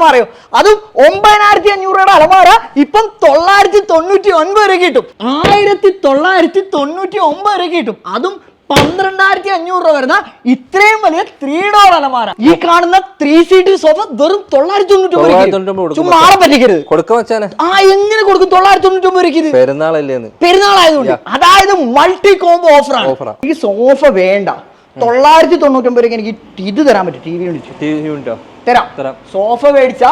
അലമാരയോ? അതും ഒമ്പതിനായിരത്തി അഞ്ഞൂറ് അലമാര ഇപ്പം തൊള്ളായിരത്തി തൊണ്ണൂറ്റി ഒൻപത് വരെ കിട്ടും. ആയിരത്തി തൊള്ളായിരത്തി തൊണ്ണൂറ്റി ഒമ്പത് വരെ കിട്ടും. അതും പന്ത്രണ്ടായിരത്തി അഞ്ഞൂറ് രൂപ വരുന്ന ഇത്രയും വലിയ ത്രീ ഡോർ അലമാര. ഈ കാണുന്ന ത്രീ സീറ്റ് സോഫ വെറും തൊള്ളായിരത്തി തൊണ്ണൂറ്റി ചുമ്മാ ആളെ പറ്റിക്കരുത്. കൊടുക്ക വെച്ചാനെ ആ എങ്ങനെ കൊടുക്കും? തൊള്ളായിരത്തി തൊണ്ണൂറ്റി ഒമ്പത് പെരുന്നാളല്ലേ പെരുന്നാളായതുകൊണ്ട്. അതായത് മൾട്ടി കോംബോ ഓഫർ ആണ്. ഈ സോഫ വേണ്ട. തൊള്ളായിരത്തി തൊണ്ണൂറ്റി ഒമ്പത് എനിക്ക് ഇത് തരാൻ പറ്റും. T V unit T V യൂണിറ്റോ തരാം. തരാം. സോഫ മേടിച്ചാ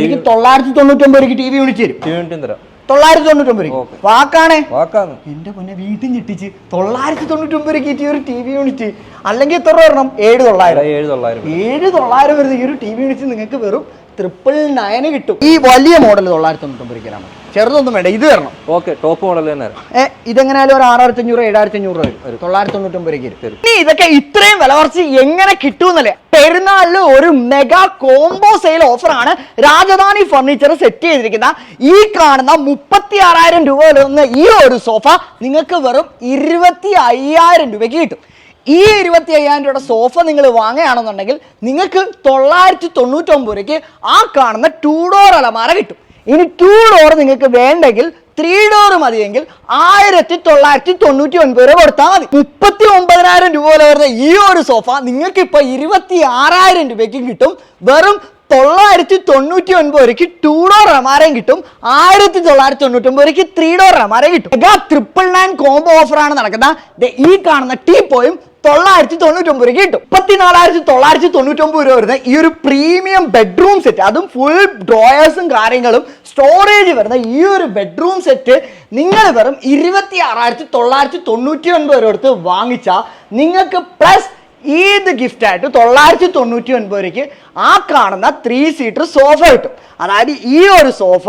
എനിക്ക് തൊള്ളായിരത്തി തൊണ്ണൂറ്റൊമ്പത് രൂപയ്ക്ക് ടി വി യൂണിറ്റ് തരും. തൊള്ളായിരത്തി തൊണ്ണൂറ്റൊമ്പത് രൂപ Okay. വാക്കാണേ. വാക്കാണ്. എന്റെ പൊന്നെ വീട്ടിൽ ഞെട്ടിച്ച് തൊള്ളായിരത്തി തൊണ്ണൂറ്റൊമ്പത് രൂപയ്ക്ക് ഈ ഒരു ടി വി യൂണിറ്റ് അല്ലെങ്കിൽ എത്ര രൂപ വരണം? ഏഴ് തൊള്ളായിരം. ഏഴ് തൊള്ളായിരം ഏഴ് തൊള്ളായിരം വരുന്ന ഈ ഒരു ടി വി യൂണിറ്റ് നിങ്ങൾക്ക് വെറും ട്രിപ്പിൾ നയന് കിട്ടും. ഈ വലിയ മോഡൽ തൊള്ളായിരത്തി തൊണ്ണൂറ്റൊമ്പത് ഒമ്പത് തരാൻ ചെറുതൊന്നും വേണ്ട ഇത് തരണം. ഓക്കെ ടോപ്പ് മോഡൽ തന്നെ തരാം. ഏ ഇതെങ്ങനെയാലും ഒരു ആറായിരത്തി അഞ്ഞൂറ് ഏഴായിരത്തി അഞ്ഞൂറ് രൂപ വരും. തൊള്ളായിരത്തി തൊണ്ണൂറ്റൊമ്പത് രൂപയ്ക്ക് വരും ഇനി ഇതൊക്കെ ഇത്രയും വില കുറച്ച് എങ്ങനെ കിട്ടുമെന്നല്ലേ? പെരുന്നാളിൽ ഒരു മെഗാ കോംബോ സെയിൽ ഓഫറാണ് രാജധാനി ഫർണിച്ചർ സെറ്റ് ചെയ്തിരിക്കുന്ന ഈ കാണുന്ന മുപ്പത്തി ആറായിരം രൂപ വരുന്ന ഈ ഒരു സോഫ നിങ്ങൾക്ക് വെറും ഇരുപത്തി അയ്യായിരം രൂപയ്ക്ക് കിട്ടും. ഈ ഇരുപത്തി അയ്യായിരം രൂപയുടെ സോഫ നിങ്ങൾ വാങ്ങുകയാണെന്നുണ്ടെങ്കിൽ നിങ്ങൾക്ക് തൊള്ളായിരത്തി തൊണ്ണൂറ്റൊമ്പത് രൂപയ്ക്ക് ആ കാണുന്ന ടൂ ഡോർ അലമാര കിട്ടും. ഇനി ടൂ ഡോർ നിങ്ങൾക്ക് വേണ്ടെങ്കിൽ ത്രീ ഡോർ മതിയെങ്കിൽ ആയിരത്തി തൊള്ളായിരത്തി തൊണ്ണൂറ്റി ഒൻപത് രൂപ കൊടുത്താൽ മതി. മുപ്പത്തി ഒമ്പതിനായിരം രൂപ പോലെ വരുന്ന ഈ ഒരു സോഫ നിങ്ങൾക്ക് ഇപ്പോൾ ഇരുപത്തി ആറായിരം രൂപയ്ക്ക് കിട്ടും. വെറും തൊള്ളായിരത്തി തൊണ്ണൂറ്റി ഒൻപത് രൂപയ്ക്ക് ടൂ ഡോർ റമാരയും കിട്ടും. ആയിരത്തി തൊള്ളായിരത്തി തൊണ്ണൂറ്റി ഒമ്പത് രൂപയ്ക്ക് ത്രീ ഡോർ റമാരയും കിട്ടും. മെഗാ ട്രിപ്പിൾ നയൻ കോംബോ ഓഫറാണ് നടക്കുന്നത്. ഈ കാണുന്ന ടീ പോയും തൊള്ളായിരത്തി തൊണ്ണൂറ്റി ഒമ്പത് കിട്ടും. മുപ്പത്തിനാലായിരത്തി തൊള്ളായിരത്തി തൊണ്ണൂറ്റി ഒമ്പത് രൂപ വരുന്ന ഈ ഒരു പ്രീമിയം ബെഡ്റൂം സെറ്റ് അതും ഫുൾ ഡ്രോയേഴ്സും കാര്യങ്ങളും സ്റ്റോറേജ് വരുന്ന ഈ ഒരു ബെഡ്റൂം സെറ്റ് നിങ്ങൾ വെറും ഇരുപത്തി ആറായിരത്തി തൊള്ളായിരത്തി തൊണ്ണൂറ്റി ഒൻപത് രൂപ എടുത്ത് വാങ്ങിച്ചാൽ നിങ്ങൾക്ക് പ്ലസ് ഈദ് ഗിഫ്റ്റ് ആയിട്ട് തൊള്ളായിരത്തി തൊണ്ണൂറ്റി ഒൻപത് രൂപയ്ക്ക് ആ കാണുന്ന ത്രീ സീറ്റർ സോഫ കിട്ടും. അതായത് ഈ ഒരു സോഫ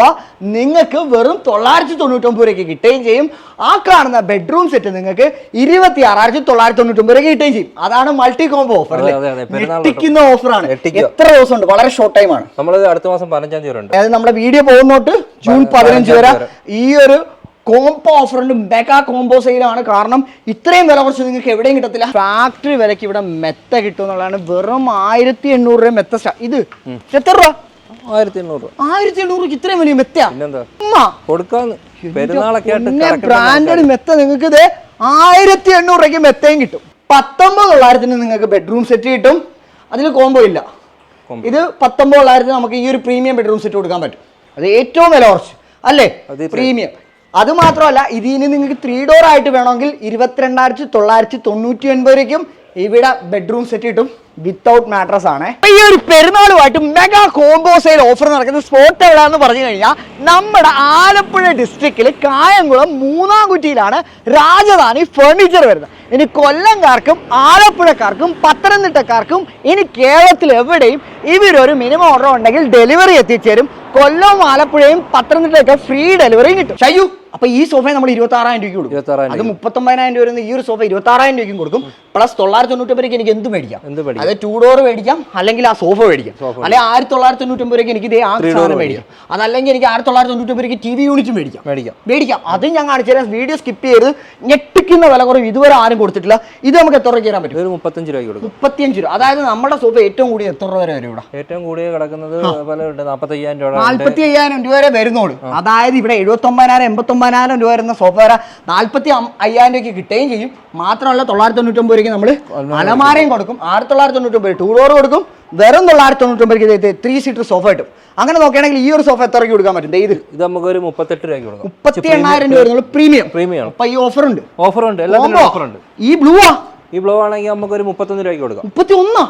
നിങ്ങൾക്ക് വെറും തൊള്ളായിരത്തി തൊണ്ണൂറ്റി ഒമ്പത് രൂപയ്ക്ക് കിട്ടുകയും ചെയ്യും. ആ കാണുന്ന ബെഡ്റൂം സെറ്റ് നിങ്ങൾക്ക് ഇരുപത്തി ആറായിരത്തി തൊള്ളായിരത്തി തൊണ്ണൂറ്റി ഒമ്പത് രൂപയ്ക്ക് കിട്ടുകയും ചെയ്യും അതാണ് മൾട്ടി കോംബോ ഓഫർ ഞെട്ടിക്കുന്ന ഓഫറാണ് എത്ര ദിവസം ഉണ്ട് വളരെ ഷോർട്ട് ടൈം ആണ്. നമ്മൾ അടുത്ത മാസം പതിനഞ്ചാം തീയതി അതായത് നമ്മുടെ വീഡിയോ പോകുന്നോട്ട് ജൂൺ പതിനഞ്ചാം വരെ. ഈ ഒരു കോംബോ ഓഫറിലും മെഗാ കോംബോ സെയിലാണ് കാരണം ഇത്രയും വില കുറച്ച് നിങ്ങൾക്ക് എവിടെയും കിട്ടത്തില്ല. ഫാക്ടറി വിലക്ക് ഇവിടെ മെത്ത കിട്ടും എന്നുള്ളതാണ് വെറും ആയിരത്തി എണ്ണൂറ് രൂപ മെത്ത സ്റ്റാ- ഇത് എത്ര രൂപ? ആയിരത്തി എണ്ണൂറ് രൂപ. ആയിരത്തി എണ്ണൂറ് ഇത്രയും വലിയ മെത്തയാ? കൊടുക്കാന്ന്. പെരുന്നാളൊക്കെ ബ്രാൻഡഡ് മെത്ത നിങ്ങൾക്ക് ഇത് ആയിരത്തി എണ്ണൂറ് രൂപയ്ക്ക് മെത്തയും കിട്ടും. പത്തൊമ്പത് തൊള്ളായിരത്തിന് നിങ്ങൾക്ക് ബെഡ്റൂം സെറ്റ് കിട്ടും. അതിൽ കോംബോ ഇല്ല. ഇത് പത്തൊമ്പത് തൊള്ളായിരത്തിന് നമുക്ക് ഈ ഒരു പ്രീമിയം ബെഡ്റൂം സെറ്റ് കൊടുക്കാൻ പറ്റും. അത് ഏറ്റവും വില കുറച്ച്. അല്ലേ? പ്രീമിയം അത് മാത്രമല്ല ഇതിന് നിങ്ങൾക്ക് ത്രീ ഡോർ ആയിട്ട് വേണമെങ്കിൽ ഇരുപത്തിരണ്ടായിരത്തി തൊള്ളായിരത്തി തൊണ്ണൂറ്റി ഒൻപത് രൂപയ്ക്കും ഇവിടെ ബെഡ്റൂം സെറ്റ് കിട്ടും വിത്തൗട്ട് മാട്രസ് ആണ്. ഈ ഒരു പെരുന്നാളുമായിട്ട് മെഗാ കോംബോ സെയിൽ ഓഫർ നടക്കുന്ന സ്പോട്ട് എവിടെയാന്ന് പറഞ്ഞു കഴിഞ്ഞാൽ നമ്മുടെ ആലപ്പുഴ ഡിസ്ട്രിക്റ്റിൽ കായംകുളം മൂന്നാംകുറ്റിയിലാണ് രാജധാനി ഫർണിച്ചർ വരുന്നത്. ഇനി കൊല്ലംകാർക്കും ആലപ്പുഴക്കാർക്കും പത്തനംതിട്ടക്കാർക്കും ഇനി കേരളത്തിൽ എവിടെയും ഇവരൊരു മിനിമം ഓർഡർ ഉണ്ടെങ്കിൽ ഡെലിവറി എത്തിച്ചേരും. കൊല്ലവും ആലപ്പുഴയും പത്തനംതിട്ടയൊക്കെ ഫ്രീ ഡെലിവറിയും കിട്ടും. ഷയ്യു അപ്പൊ ഈ സോഫ നമ്മൾ ഇരുപത്തി ആറായിരം രൂപയ്ക്ക് കൊടുക്കും. അത് മുപ്പത്തൊമ്പതിനായിരം രൂപ വരുന്ന ഈ ഒരു സോഫ ഇരുപത്തി ആറായിരം രൂപയ്ക്കും കൊടുക്കും. പ്ലസ് തൊള്ളായിരത്തി തൊണ്ണൂറ്റി എനിക്ക് എന്ത് മേടിക്കാം? എന്ത് മേടിക്കാം? അത്. ടൂ ഡോർ മേടിക്കാം അല്ലെങ്കിൽ ആ സോഫ മേടിക്കാം. അല്ലെങ്കിൽ ആയിരത്തി തൊള്ളായിരത്തി തൊണ്ണൂറ്റൊമ്പത് രൂപയ്ക്ക് എനിക്ക് ഇതേ ആ സാധനം മേടിക്കാം. അതല്ലെങ്കിൽ എനിക്ക് ആയിരത്തി തൊള്ളായിരത്തി തൊണ്ണൂറ്റൊമ്പത് രൂപയ്ക്ക് ടി വി യൂണിറ്റ് മേടിക്കാം. മേടിക്കാം. മേടിക്കാം. അത് ഞാൻ കാണിച്ചു തരാം. വീഡിയോ സ്കിപ്പ് ചെയ്ത് ഞെട്ടിക്കുന്ന വില കുറവ് ഇതുവരെ ആരും കൊടുത്തിട്ടില്ല. ഇത് നമുക്ക് എത്ര രൂപയ്ക്ക് തരാൻ പറ്റും? ഒരു മുപ്പത്തഞ്ച് രൂപയ്ക്ക് കൊടുക്കും. മുപ്പത്തിയഞ്ച് രൂപ. അതായത് നമ്മുടെ സോഫ ഏറ്റവും കൂടിയ എത്ര രൂപ വരെ വരും ഇവിടെ? ഏറ്റവും കൂടിയ കിടക്കുന്നത് പല ഉണ്ട്. നാൽപ്പത്തയ്യായിരം രൂപ ഉണ്ട്. നാല്പത്തി അയ്യായിരം രൂപ വരെ വരുന്നുള്ളൂ. അതായത് ഇവിടെ എഴുപത്തി ഒമ്പതിനായിരം എൺപത്തി ഒമ്പതിനായിരം രൂപ വരുന്ന സോഫ വരെ നാല്പത്തി അയ്യായിരം രൂപയ്ക്ക് കിട്ടുകയും ചെയ്യും. മാത്രമല്ല തൊള്ളായിരത്തി തൊണ്ണൂറ്റൊമ്പത് രൂപയ്ക്ക് നമ്മൾ അലമാരയും കൊടുക്കും. ആയിരത്തി തൊള്ളായിരത്തി തൊണ്ണൂറ്റൊമ്പത് ടൂ ഡോർ കൊടുക്കും. വെറും തൊള്ളായിരത്തി തൊണ്ണൂറ്റൊമ്പത് ത്രീ സീറ്റർ സോഫ കിട്ടും അങ്ങനെ നോക്കുകയാണെങ്കിൽ ഈ ഒരു സോഫ എത്ര രൂപയ്ക്ക് കൊടുക്കാൻ പറ്റും? ഇത്. ഇത് നമുക്ക് ഒരു മുപ്പത്തെട്ട് രൂപയ്ക്ക് കൊടുക്കാം. മുപ്പത്തി എണ്ണായിരം രൂപ പ്രീമിയം പ്രീമിയം അപ്പൊ ഈ ഓഫർ ഉണ്ട്. ഓഫർ ഉണ്ട്. എല്ലാത്തിനും ഓഫർ ഉണ്ട്. ഈ ബ്ലൂ ആ? ഈ ബ്ലൂ ആണെങ്കിൽ നമുക്ക് ഒരു മുപ്പത്തൊന്ന് രൂപയ്ക്ക് കൊടുക്കാം. മുപ്പത്തി ഒന്നാ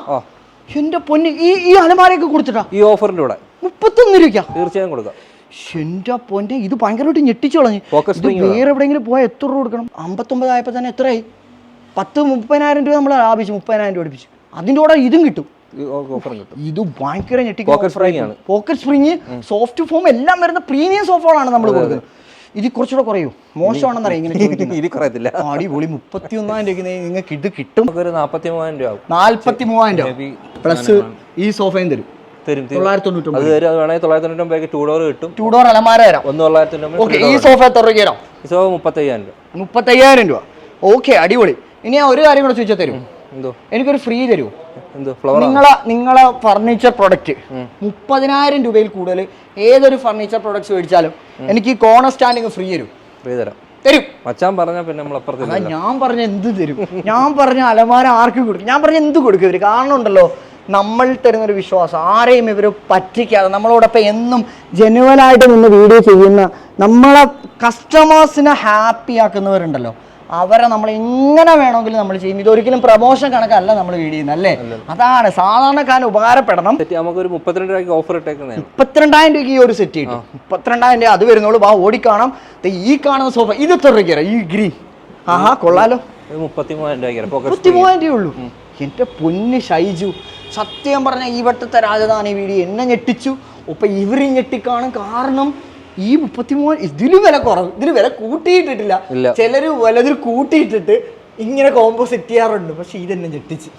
എന്റെ പൊന്ന് ഈ ഈ അലമാരയൊക്കെ കൊടുത്തിട്ടാ? ഈ ഓഫറിന്റെ കൂടെ മുപ്പത്തൊന്ന് രൂപയ്ക്കാ? തീർച്ചയായും കൊടുക്കാം. എന്റെ പൊന്നെ ഇത് ഭയങ്കരമായിട്ട് ഞെട്ടിച്ചു കളഞ്ഞു. വേറെ എവിടെയെങ്കിലും പോയാൽ എത്ര രൂപ കൊടുക്കണം? അമ്പത്തൊമ്പത് ആയപ്പോൾ തന്നെ എത്രയായി? പത്ത് മുപ്പതിനായിരം രൂപ നമ്മൾ ലാഭിച്ചു മുപ്പതിനായിരം രൂപ അടുപ്പിച്ചു അതിന്റെ കൂടെ ഇതും കിട്ടും. ഇത് ഭയങ്കര spring ആണ്. പോക്കറ്റ് സ്പ്രിങ് സോഫ്റ്റ് ഫോം എല്ലാം വരുന്ന പ്രീമിയം സോഫകളാണ് നമ്മൾ കൊടുക്കുന്നത്. ഇത് കുറച്ചുകൂടെ കുറയൂ. മോശമാണെന്നറിയാം. ഇത് കുറയത്തില്ല. അടിപൊളി മുപ്പത്തി ഒന്നായിരം രൂപയ്ക്ക് നിങ്ങൾക്ക് ഇത് കിട്ടും. നാൽപ്പത്തി മൂവായിരം രൂപ നാൽപ്പത്തി മൂവായിരം രൂപ. പ്ലസ് ഈ സോഫയും തരും. തരും തൊള്ളായിരത്തി ടൂ ഡോർ കിട്ടും. ടൂ ഡോർ അലമാര തരാം. ഒന്ന് തൊള്ളായിരത്തി ഓക്കെ ഈ സോഫ എത്ര തരാം? സോഫ മുപ്പത്തയ്യായിരം രൂപ. മുപ്പത്തയ്യായിരം രൂപ. ഓക്കെ അടിപൊളി. ഇനി ഒരു കാര്യം കൂടെ ചോദിച്ചാൽ തരും. എന്തോ? എനിക്കൊരു ഫ്രീ തരുമോ എന്തോ? ഫ്ലവർ നിങ്ങളെ നിങ്ങളെ ഫർണിച്ചർ പ്രൊഡക്റ്റ് മുപ്പതിനായിരം രൂപയിൽ കൂടുതൽ ഏതൊരു ഫർണിച്ചർ പ്രൊഡക്ട്സ് മേടിച്ചാലും എനിക്ക് കോണർ സ്റ്റാൻഡിങ് ഫ്രീ തരും. ഫ്രീ തരാം. തരും. മച്ചാൻ പറഞ്ഞാൽ പിന്നെ നമ്മൾ ഞാൻ പറഞ്ഞ എന്ത് തരും? ഞാൻ പറഞ്ഞ അലമാര ആർക്ക് കൊടുക്കും. ഞാൻ പറഞ്ഞ എന്ത് കൊടുക്കും? ഇവർ കാരണം ഉണ്ടല്ലോ നമ്മൾ തരുന്ന ഒരു വിശ്വാസം. ആരെയും ഇവർ പറ്റിക്കാതെ നമ്മളോടൊപ്പം എന്നും ജനുവനായിട്ട് നിന്ന് വീഡിയോ ചെയ്യുന്ന നമ്മളെ കസ്റ്റമേഴ്സിനെ ഹാപ്പി ആക്കുന്നവരുണ്ടല്ലോ. അവരെ നമ്മൾ എങ്ങനെ വേണമെങ്കിലും നമ്മൾ ചെയ്യും ഇതൊരിക്കലും പ്രമോഷൻ കണക്കല്ല നമ്മൾ വീട് ചെയ്യുന്നത് അല്ലേ? അതാണ് സാധാരണക്കാരന് ഉപകാരപ്പെടണം. നമുക്കൊരു മുപ്പത്തിരണ്ട് രൂപയ്ക്ക് ഓഫർ ഇട്ടേക്കുന്നത് മുപ്പത്തിരണ്ടായിരം രൂപയ്ക്ക് ഈ ഒരു സെറ്റ് കിട്ടും. മുപ്പത്തിരണ്ടായിരം രൂപ അത് വരുന്നുള്ളൂ. വാ ഓടിക്കാണാം. കാണാം ഈ കാണുന്ന സോഫ ഇത് എത്ര രൂപയ്ക്ക് ഈ ഗ്രീ ആഹാ കൊള്ളാലോ. മുപ്പത്തിമൂവായിരം രൂപ ഉള്ളൂ. എന്റെ പൊന്ന് ഷൈജു സത്യം പറഞ്ഞ ഈ വട്ടത്തെ രാജധാനി വീഡിയോ എന്നെ ഞെട്ടിച്ചു. ഒപ്പം ഇവർ ഞെട്ടിക്കാണും കാരണം ഈ മുപ്പത്തി ഇതിന് വില കുറവ്. ഇതിന് വില കൂട്ടിയിട്ടിട്ടില്ല. ചിലര് വലതിൽ കൂട്ടിയിട്ടിട്ട് ഇങ്ങനെ കോമ്പോ സെറ്റ് ചെയ്യാറുണ്ട്. പക്ഷെ ഇതെന്നെ ഞെട്ടിച്ച്.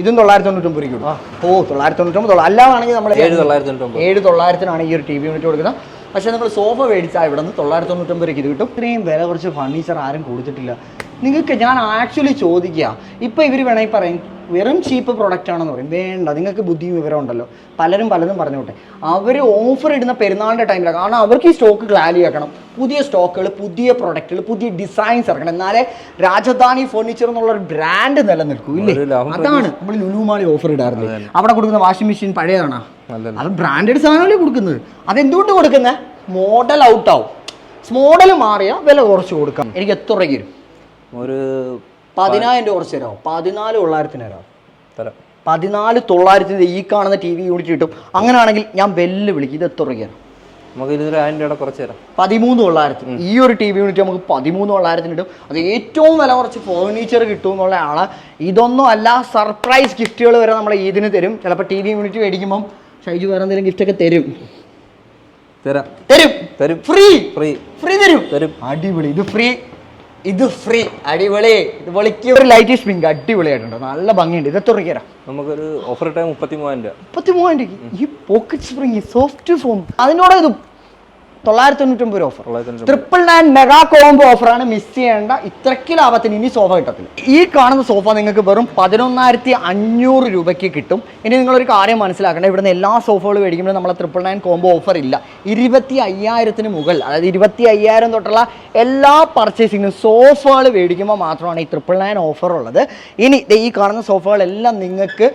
ഇതും തൊള്ളായിരത്തി തൊണ്ണൂറ്റൊമ്പത് രൂപ ഓ തൊള്ളായിരത്തി തൊണ്ണൂറ്റൊമ്പത് ഒമ്പത് അല്ലാതാണെങ്കിൽ നമ്മൾ ഏഴ് തൊള്ളായിരത്തി ഏഴ് തൊള്ളായിരത്തിനാണ് ഈ ഒരു ടി വി യൂണിറ്റ് കൊടുക്കുന്നത്. പക്ഷെ നമ്മൾ സോഫ മേടിച്ചാൽ ഇവിടെ നിന്ന് തൊള്ളായിരത്തി തൊണ്ണൂറ്റൊമ്പത് രൂപയ്ക്ക് ഇത് കിട്ടും. ഇത്രയും വില കുറച്ച് ഫർണിച്ചർ ആരും കൊടുത്തിട്ടില്ല. നിങ്ങൾക്ക് ഞാൻ ആക്ച്വലി ചോദിക്കുക. ഇപ്പോൾ ഇവർ വേണമെങ്കിൽ പറയും വെറും ചീപ്പ് പ്രൊഡക്റ്റ് ആണെന്ന് പറയും. വേണ്ട നിങ്ങൾക്ക് ബുദ്ധി വിവരം ഉണ്ടല്ലോ. പലരും പലതും പറഞ്ഞോട്ടെ അവർ ഓഫർ ഇടുന്ന പെരുന്നാളിന്റെ ടൈമിലാണ് കാരണം അവർക്ക് ഈ സ്റ്റോക്ക് ക്ലാലി ആക്കണം പുതിയ സ്റ്റോക്കുകൾ പുതിയ പ്രൊഡക്റ്റുകൾ പുതിയ ഡിസൈൻസ് ഇറക്കണം. എന്നാലേ രാജധാനി ഫർണിച്ചർ എന്നുള്ള ഒരു ബ്രാൻഡ് നിലനിൽക്കൂ ഇല്ലേ? അതാണ് നമ്മൾ ലുലുമാളി ഓഫർ ഇടാറില്ലേ അവിടെ കൊടുക്കുന്ന വാഷിംഗ് മെഷീൻ പഴയതാണോ. അത് ബ്രാൻഡഡ് സാധനമല്ലേ കൊടുക്കുന്നത്? അതെന്തുകൊണ്ട് കൊടുക്കുന്നത് മോഡൽ ഔട്ട് ആവും. മോഡൽ മാറിയാൽ വില കുറച്ച് കൊടുക്കാം. എനിക്ക് എത്ര രൂപയ്ക്ക് വരും ഒരു പതിനായിരം രൂപ കുറച്ച് തരാമോ? പതിനാല് തൊള്ളായിരത്തിന് തരാം തരാം. പതിനാല് തൊള്ളായിരത്തിന് ഈ കാണുന്ന ടി വി യൂണിറ്റ് കിട്ടും. അങ്ങനെയാണെങ്കിൽ ഞാൻ വെല്ല് വിളിക്കും. ഇത് എത്ര രൂപയാണ് നമുക്ക് ഇരുന്നൂറ് ആയിരം രൂപയുടെ കുറച്ച് തരാം. പതിമൂന്ന് തൊള്ളായിരത്തിന്. ഈ ഒരു ടി വി യൂണിറ്റ് നമുക്ക് പതിമൂന്ന് തൊള്ളായിരത്തിന് കിട്ടും. അത് ഏറ്റവും വില കുറച്ച് ഫേർണിച്ചർ കിട്ടും എന്നുള്ളതാണ് ഇതൊന്നും അല്ല സർപ്രൈസ് ഗിഫ്റ്റുകൾ വരെ നമ്മൾ ഇതിന് തരും. ചിലപ്പോൾ ടി വി യൂണിറ്റ് മേടിക്കുമ്പം ഷൈജു വേറെ എന്തെങ്കിലും ഗിഫ്റ്റൊക്കെ തരും. തരാം. തരും. തരും. ഫ്രീ ഫ്രീ ഫ്രീ തരും. തരും. അടിപൊളി. ഇത് ഫ്രീ ഇത് ഫ്രീ അടിപൊളി. ഇത് വിളിക്ക് ഒരു ലൈറ്റ് പിങ്ക് അടിപൊളിയായിട്ടുണ്ട്. നല്ല ഭംഗിയുണ്ട്. ഇത് എത്ര രൂപ നമുക്കൊരു ഓഫർ ഇട്ടാൽ മുപ്പത്തി മൂവായിരം രൂപ. മുപ്പത്തി മൂവായിരം രൂപ ഈ പോക്കറ്റ് സ്പ്രിങ് സോഫ്റ്റ് ഫോം അതിനോട് ഇത് തൊള്ളായിരത്തി തൊണ്ണൂറ്റൊമ്പത് രൂപ ഓഫർ തൊണ്ണൂറ്റി ട്രിപ്പിൾ നയൻ മെഗാ കോംബോ ഓഫറാണ് മിസ് ചെയ്യേണ്ട. ഇത്രയ്ക്ക് ലാഭത്തിന് ഇനി സോഫ കിട്ടത്തില്ല. ഈ കാണുന്ന സോഫ നിങ്ങൾക്ക് വെറും പതിനൊന്നായിരത്തി അഞ്ഞൂറ് രൂപയ്ക്ക് കിട്ടും. ഇനി നിങ്ങളൊരു കാര്യം മനസ്സിലാക്കണം ഇവിടുന്ന് എല്ലാ സോഫകളും മേടിക്കുമ്പോൾ നമ്മളെ ട്രിപ്പിൾ നയൻ കോംബോ ഓഫർ ഇല്ല. ഇരുപത്തി അയ്യായിരത്തിന് മുകൾ അതായത് ഇരുപത്തി അയ്യായിരം തൊട്ടുള്ള എല്ലാ പർച്ചേസിങ്ങിനും സോഫകൾ മേടിക്കുമ്പോൾ മാത്രമാണ് ഈ ട്രിപ്പിൾ നയൻ ഓഫർ ഉള്ളത്. ഇനി ഈ കാണുന്ന സോഫകളെല്ലാം നിങ്ങൾക്ക്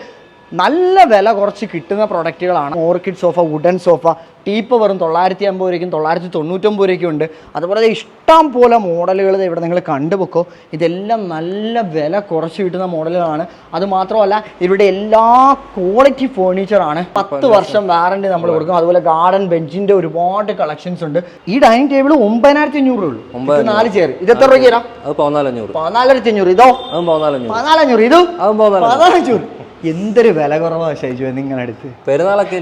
നല്ല വില കുറച്ച് കിട്ടുന്ന പ്രൊഡക്റ്റുകളാണ്. ഓർക്കിഡ് സോഫ വുഡൻ സോഫ ടീപ്പ് വെറും തൊള്ളായിരത്തി അമ്പത് രൂപയ്ക്കും തൊള്ളായിരത്തി തൊണ്ണൂറ്റൊമ്പത് രൂപയ്ക്കും ഉണ്ട്. അതുപോലെ ഇഷ്ടം പോലെ മോഡലുകൾ ഇവിടെ നിങ്ങൾ കണ്ടുപൊക്കോ ഇതെല്ലാം നല്ല വില കുറച്ച് കിട്ടുന്ന മോഡലുകളാണ് അതുമാത്രമല്ല ഇവിടെ എല്ലാ ക്വാളിറ്റി ഫേർണിച്ചറാണ് പത്ത് വർഷം വാറണ്ടി നമ്മൾ കൊടുക്കും. അതുപോലെ ഗാർഡൻ ബെഞ്ചിന്റെ ഒരുപാട് കളക്ഷൻസ് ഉണ്ട്. ഈ ഡൈനിങ് ടേബിൾ ഒമ്പതിനായിരത്തി അഞ്ഞൂറ് ഉള്ളൂ നാല് ചെയർ ഇത് എത്ര രൂപയ്ക്ക് തരാം? പതിനാലഞ്ഞൂറ്. പതിനാലായിരത്തി അഞ്ഞൂറ് ഇതോ പതിനാലഞ്ഞൂറ്. ഇത്? പതിനാലഞ്ഞൂറ്. എന്തൊരു വില കുറവാ ഷൈജു നിങ്ങളുടെ അടുത്ത് പെരുന്നാളൊക്കെ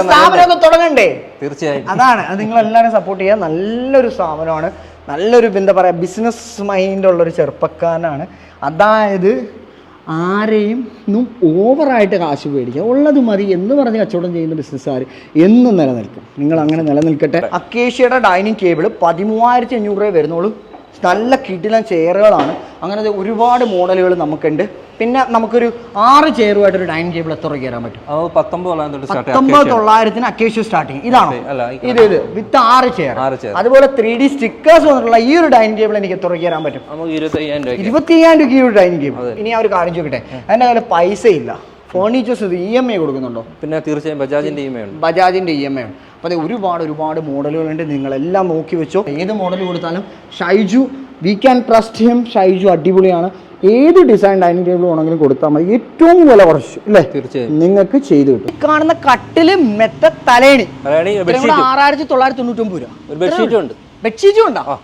സ്ഥാപനമൊക്കെ തുടങ്ങണ്ടേ? തീർച്ചയായും. അതാണ്. അത് നിങ്ങൾ എല്ലാവരും സപ്പോർട്ട് ചെയ്യുക നല്ലൊരു സ്ഥാപനമാണ്. നല്ലൊരു എന്താ പറയുക ബിസിനസ് മൈൻഡ് ഉള്ളൊരു ചെറുപ്പക്കാരനാണ്. അതായത് ആരെയും ഓവറായിട്ട് കാശ് മേടിക്കുക. ഉള്ളത് മതി എന്ന് പറഞ്ഞ് കച്ചവടം ചെയ്യുന്ന ബിസിനസ്സുകാർ എന്നും നിലനിൽക്കും. നിങ്ങൾ അങ്ങനെ നിലനിൽക്കട്ടെ. അക്കേഷ്യയുടെ ഡൈനിങ് ടേബിൾ പതിമൂവായിരത്തി അഞ്ഞൂറ് രൂപ വരുന്നുള്ളൂ. നല്ല കിടിലൻ ചെയറുകളാണ്. അങ്ങനത്തെ ഒരുപാട് മോഡലുകൾ നമുക്കുണ്ട്. പിന്നെ നമുക്കൊരു ആറ് ചെയറുമായിട്ട് ഒരു ഡൈനിങ് ടേബിൾ എത്ര കയറാൻ പറ്റും? പത്തൊമ്പത് തൊള്ളായിരത്തിന് അക്കേഷ്യ സ്റ്റാർട്ടിങ് ഇതാണോ? ഇത് ഇത് വിത്ത് ആറ് ചെയർ. അതുപോലെ ത്രീ ഡി സ്റ്റിക്കേഴ്സ് വന്നിട്ടുള്ള ഈ ഒരു ഡൈനിങ് ടേബിൾ എനിക്ക് എത്ര കയറാൻ പറ്റും? ഇരുപത്തി അയ്യായിരം രൂപയ്ക്ക്. ഈ ഒരു ഡൈനിങ് ടേബിൾ. ഇനി ആ ഒരു കാര്യം ചോദിക്കട്ടെ? അതിന്റെ കയ്യിൽ പൈസ ഇല്ല ഫേർണിച്ചേഴ്സ് ഇ എം ഐ കൊടുക്കുന്നുണ്ടോ? പിന്നെ തീർച്ചയായും ബജാജിന്റെ ഇ എം ഐ ഉണ്ട്. ബജാജിന്റെ ഇ എം ഐ ഉണ്ട്. അപ്പോൾ അതെ ഒരുപാട് ഒരുപാട് മോഡലുകളുണ്ട്. നിങ്ങളെല്ലാം നോക്കി വെച്ചോ. ഏത് മോഡൽ കൊടുത്താലും Shaiju we can trust him Shaiju അടിപൊളിയാണ്. ഏത് ഡിസൈൻ ഡൈനിങ് ടേബിൾ വേണമെങ്കിലും കൊടുത്താൽ മതി. ഏറ്റവും വില കുറച്ച് അല്ലേ? തീർച്ചയായും. നിങ്ങൾക്ക് ചെയ്തു കിട്ടും. കാണുന്ന കട്ടിൽ മെത്ത തലേണി. ആറായിരത്തി തൊള്ളായിരത്തി തൊണ്ണൂറ്റൊമ്പത് രൂപ. ഒരു ബെഡ്ഷീറ്റും ഉണ്ട്. ബെഡ്ഷീറ്റും ഉണ്ടോ?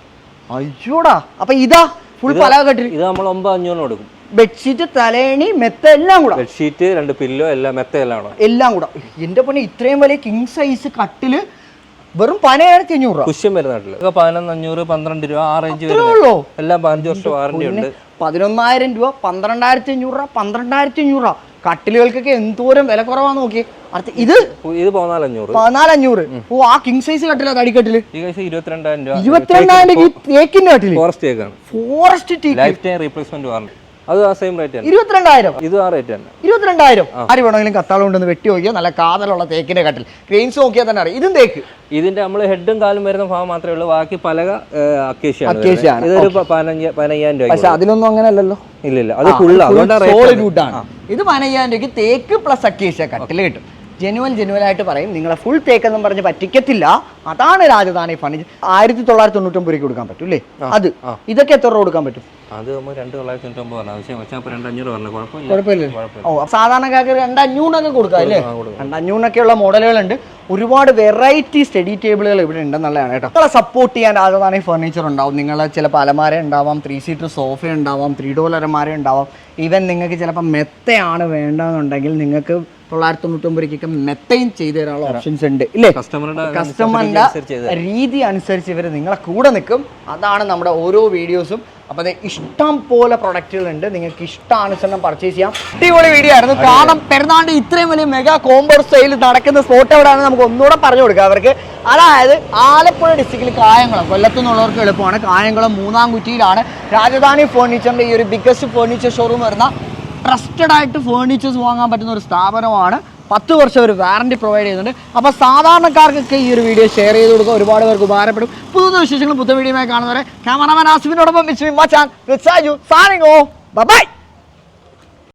അയ്യോടാ. അപ്പൊ ഇതാ ഫുൾ പല കട്ടിൽ ഇത് നമ്മൾ ഒമ്പത് അഞ്ഞൂറിന് കൊടുക്കും. ബെഡ്ഷീറ്റ് തലേണി മെത്ത എല്ലാം കൂടെ. ബെഡ്ഷീറ്റ് രണ്ട് പില്ലോ എല്ലാം മെത്ത എല്ലാം എല്ലാം കൂടെ. എന്റെ പൊന്നെ ഇത്രയും വലിയ കിങ് സൈസ് കട്ടിൽ വെറും പതിനേഴായിരത്തി അഞ്ഞൂറ് രൂപ. കുഷ്യൻ വരുന്ന നാട്ടിൽ ഇതൊക്കെ പതിനൊന്ന് പന്ത്രണ്ട് രൂപ ആ റേഞ്ച് ഉള്ളൂ. എല്ലാം പതിനഞ്ച് വർഷം വാറണ്ടി ഉണ്ട്. പതിനൊന്നായിരം രൂപ പന്ത്രണ്ടായിരത്തി അഞ്ഞൂറ് രൂപ പന്ത്രണ്ടായിരത്തി അഞ്ഞൂറ് രൂപ. കട്ടിലുകൾക്കൊക്കെ എന്തോരം വില കുറവാന്ന് നോക്കി അടുത്ത ഇത് ഇത് പതിനാലഞ്ഞൂറ്. പതിനാലഞ്ഞൂറ്. ഓ ആ കിങ് സൈസ് കട്ടിലാ തടിക്കട്ടിൽ ഇരുപത്തിരണ്ടായിരം രൂപ. ഇരുപത്തിരണ്ടായിരം forest forest teak life time replacement warranty അത് ആ സെയിം റേറ്റ് തന്നെ. ഇരുപത്തിരണ്ടായിരം. ഇത് ആ റേറ്റ് തന്നെ. ഇരുപത്തിരണ്ടായിരം. ആര് വേണമെങ്കിലും കത്താളം ഉണ്ടെന്ന് വെട്ടി നോക്കിയാൽ നല്ല കാതലുള്ള തേക്കിന്റെ കട്ടിൽ. ക്രെയിൻസ് നോക്കിയാൽ തന്നെ അറിയാം. ഇതും തേക്ക്. ഇതിന്റെ നമ്മൾ ഹെഡും കാലും വരുന്ന ഭാഗം മാത്രമേ ഉള്ളൂ. ബാക്കി പലക അക്കേഷ്യാണ്. ഇതൊരു പതിനയ്യായിരം രൂപ പക്ഷെ അതിനൊന്നും അങ്ങനെ അല്ലല്ലോ ഇല്ല ഇല്ല അത് ഫുള്ള് അതുകൊണ്ടാണ് സോളിഡ് റേറ്റ് ഇത് പതിനയ്യായിരം രൂപയ്ക്ക് തേക്ക് പ്ലസ് അക്കേഷ്യ കട്ടിൽ കിട്ടും. ജെനുവൽ ആയിട്ട് പറയും. നിങ്ങളെ ഫുൾ തേക്ക് എന്നും പറഞ്ഞ് പറ്റിക്കത്തില്ല. അതാണ് രാജധാനി ഫണി ആയിരത്തി തൊള്ളായിരത്തി തൊണ്ണൂറ്റൊമ്പത് രൂപയ്ക്ക് കൊടുക്കാൻ പറ്റും അല്ലേ? അത്. ഇതൊക്കെ എത്ര രൂപ കൊടുക്കാൻ പറ്റും? അത് രണ്ട് തൊള്ളായിരത്തി തൊണ്ണൂറ്റൊമ്പത് പറഞ്ഞു കുഴപ്പമില്ല. ഓ സാധാരണക്കാർക്ക് രണ്ടഞ്ഞൂറിനൊക്കെ കൊടുക്കാം അല്ലേ? ആ, കൊടുക്കാം. രണ്ടഞ്ഞൂറിനൊക്കെയുള്ള മോഡലുകളുണ്ട്. ഒരുപാട് വെറൈറ്റി സ്റ്റഡി ടേബിളുകൾ ഇവിടെ ഉണ്ടെന്നുള്ളതാണ് കേട്ടോ. നിങ്ങളെ സപ്പോർട്ട് ചെയ്യാൻ രാജധാനി ഫർണിച്ചർ ഉണ്ടാവും. നിങ്ങളെ ചിലപ്പോൾ അലമാര ഉണ്ടാവാം. ത്രീ സീറ്റർ സോഫ ഉണ്ടാവാം. ത്രീ ഡോർ അലമാര ഉണ്ടാവാം. ഈവൻ നിങ്ങൾക്ക് ചിലപ്പോൾ മെത്തയാണ് വേണ്ടതെന്നുണ്ടെങ്കിൽ നിങ്ങൾക്ക് തൊള്ളായിരത്തി തൊണ്ണൂറ്റൊമ്പതിലേക്കൊക്കെ മെത്തയും ചെയ്തു തരാനുള്ള ഓപ്ഷൻസ് ഉണ്ട്. ഇല്ലേ? കസ്റ്റമറുടെ കസ്റ്റമറിന്റെ രീതി അനുസരിച്ച് ഇവർ നിങ്ങളെ കൂടെ നിൽക്കും. അതാണ് നമ്മുടെ ഓരോ വീഡിയോസും. അപ്പോൾ ഇഷ്ടം പോലെ പ്രൊഡക്റ്റുകൾ ഉണ്ട്. നിങ്ങൾക്ക് ഇഷ്ടാനുസരണം പർച്ചേസ് ചെയ്യാം. അടിപൊളി വീഡിയോ ആയിരുന്നു. കാരണം പെരുന്നാണ്ട് ഇത്രയും വലിയ മെഗാ കോംബോ സെയിൽ നടക്കുന്ന സ്പോട്ട് എവിടെയാണെന്ന് നമുക്ക് ഒന്നുകൂടെ പറഞ്ഞു കൊടുക്കാം അവർക്ക്. അതായത് ആലപ്പുഴ ഡിസ്ട്രിക്റ്റിൽ കായംകുളം. കൊല്ലത്തു നിന്നുള്ളവർക്ക് എളുപ്പമാണ്. കായംകുളം മൂന്നാം കുറ്റിയിലാണ്. രാജധാനി ഫേർണിച്ചറിന്റെ ഈ ഒരു ബിഗ്ഗസ്റ്റ് ഫേർണിച്ചർ ഷോറൂം വരുന്ന ട്രസ്റ്റഡ് ആയിട്ട് ഫേർണിച്ചേഴ്സ് വാങ്ങാൻ പറ്റുന്ന ഒരു സ്ഥാപനമാണ്. പത്ത് വർഷം ഒരു വാറണ്ടി പ്രൊവൈഡ് ചെയ്യുന്നുണ്ട്. അപ്പോൾ സാധാരണക്കാർക്കൊക്കെ ഈ ഒരു വീഡിയോ ഷെയർ ചെയ്ത് കൊടുക്കുക ഒരുപാട് പേർക്ക് ഉപകാരപ്പെടും. പുതിയ വിശേഷങ്ങളും പുതിയ വീഡിയോമായി കാണുന്നവരെ. Cameraman ആസിഫിനോടൊപ്പം miss Machan oh by